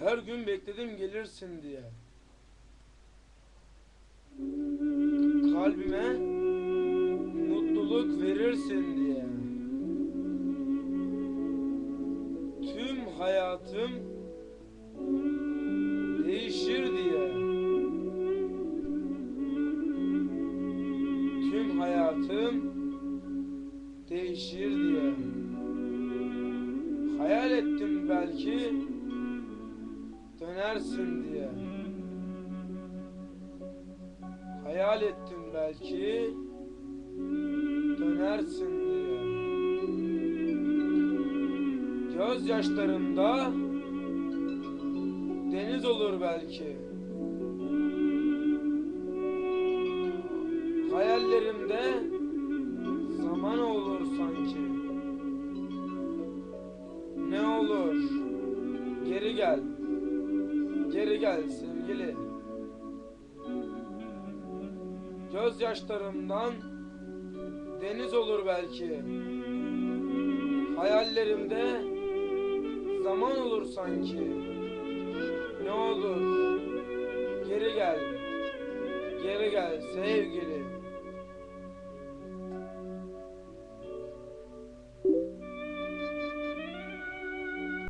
Her gün bekledim gelirsin diye. Kalbime mutluluk verirsin diye. Tüm hayatım değişir diye. Tüm hayatım değişir diye. Hayal ettim belki dönersin diye. Hayal ettim belki dönersin diye. Gözyaşlarımda deniz olur belki. Hayallerimde zaman olur sanki. Ne olur geri gel. Geri gel sevgili. Gözyaşlarımdan deniz olur belki. Hayallerimde zaman olur sanki. Ne olur geri gel. Geri gel sevgili.